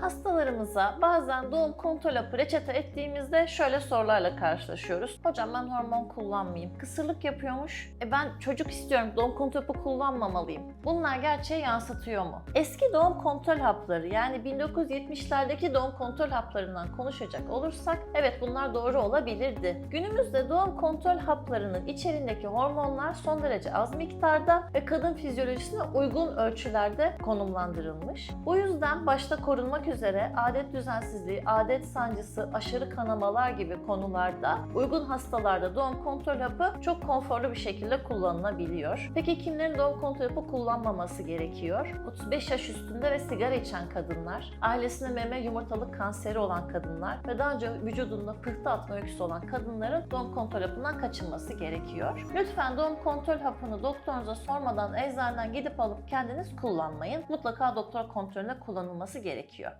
Hastalarımıza bazen doğum kontrol hapı reçete ettiğimizde şöyle sorularla karşılaşıyoruz. Hocam ben hormon kullanmayayım. Kısırlık yapıyormuş. E ben çocuk istiyorum. Doğum kontrol hapı kullanmamalıyım. Bunlar gerçeği yansıtıyor mu? Eski doğum kontrol hapları yani 1970'lerdeki doğum kontrol haplarından konuşacak olursak evet bunlar doğru olabilirdi. Günümüzde doğum kontrol haplarının içerindeki hormonlar son derece az miktarda ve kadın fizyolojisine uygun ölçülerde konumlandırılmış. Bu yüzden başta korunmak üzere adet düzensizliği, adet sancısı, aşırı kanamalar gibi konularda uygun hastalarda doğum kontrol hapı çok konforlu bir şekilde kullanılabiliyor. Peki kimlerin doğum kontrol hapı kullanmaması gerekiyor? 35 yaş üstünde ve sigara içen kadınlar, ailesinde meme yumurtalık kanseri olan kadınlar ve daha önce vücudunda pıhtı atma öyküsü olan kadınların doğum kontrol hapından kaçınması gerekiyor. Lütfen doğum kontrol hapını doktorunuza sormadan eczaneden gidip alıp kendiniz kullanmayın. Mutlaka doktor kontrolünde kullanılması gerekiyor.